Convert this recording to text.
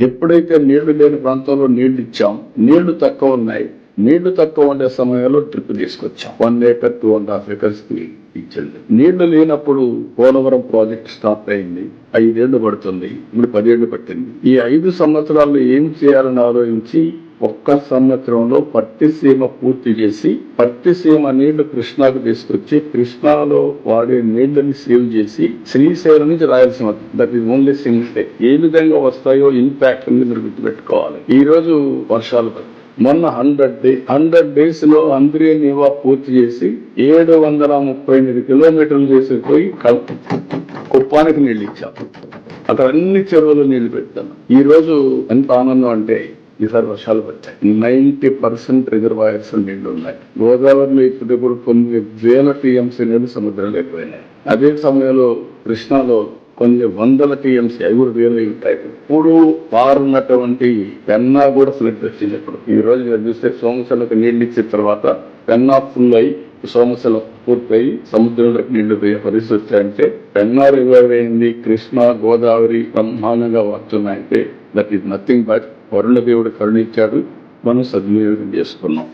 ఎప్పుడైతే నీళ్ళు లేని ప్రాంతంలో నీళ్ళు ఇచ్చాం నీళ్ళు తక్కువ ఉన్నాయి. నీళ్ళు తక్కువ ఉండే సమయంలో డ్రిప్ తీసుకొచ్చాం. One acre two and half ఏకర్స్కి ఇచ్చింది. నీళ్ళు లేనప్పుడు పోలవరం ప్రాజెక్ట్ స్టార్ట్ అయింది. ఐదేళ్ళు పడుతుంది. ఇప్పుడు పదేళ్ళు పట్టింది. ఈ ఐదు సంవత్సరాల్లో ఏం చేయాలని ఆలోచించి ఒక్క సంవత్సరంలో పట్టిసీమ పూర్తి చేసి పట్టిసీమ నీళ్ళు కృష్ణాకు తీసుకొచ్చి కృష్ణాలో వాడే నీళ్ళని సేవ్ చేసి శ్రీశైలం నుంచి Rayalaseema that is only single ఏ విధంగా వస్తాయో ఇంపాక్ట్ మీరు గుర్తుపెట్టుకోవాలి. ఈ రోజు వర్షాలు మొన్న హండ్రెడ్ డే హండ్రెడ్ డేస్లో అంద్రియ నివా పూర్తి చేసి ఏడు వందల ముప్పై ఎనిమిది కిలోమీటర్లు చేసి పోయి కుప్పానికి నీళ్ళు ఇచ్చాం. అక్కడ అన్ని చెరువులు నీళ్ళు పెట్టాను ఈ రోజు ఎంత ఆనందం అంటే ఈసారి వర్షాలు పట్టాయి నైన్టీ పర్సెంట్ రిజర్వాయర్స్ నిండు ఉన్నాయి. గోదావరిలో ఇప్పుడు కూడా కొన్ని వేల టీఎంసీ నీళ్ళు సముద్రంలో ఎక్కువైనాయి అదే సమయంలో కృష్ణాలో కొన్ని వందల టీఎంసీ ఐదు వేలు వేరే ఉంటాయి ఇప్పుడు పారున్నటువంటి పెన్నా కూడా ఫ్లడ్ వచ్చింది ఇప్పుడు. ఈ రోజు మీరు చూస్తే సోమశలకు నీళ్ళు ఇచ్చిన తర్వాత పెన్నా ఫుల్ అయి సోమశల పూర్తయి సముద్రంలోకి నీళ్ళు పోయే పరిస్థితి వచ్చాయంటే పెన్నా రివర్ అయింది కృష్ణ గోదావరి బ్రహ్మాండంగా వస్తున్నాయంటే that is nothing but Varuna దేవుడు కరుణించాడు. మనం సద్వినియోగం చేసుకున్నాం.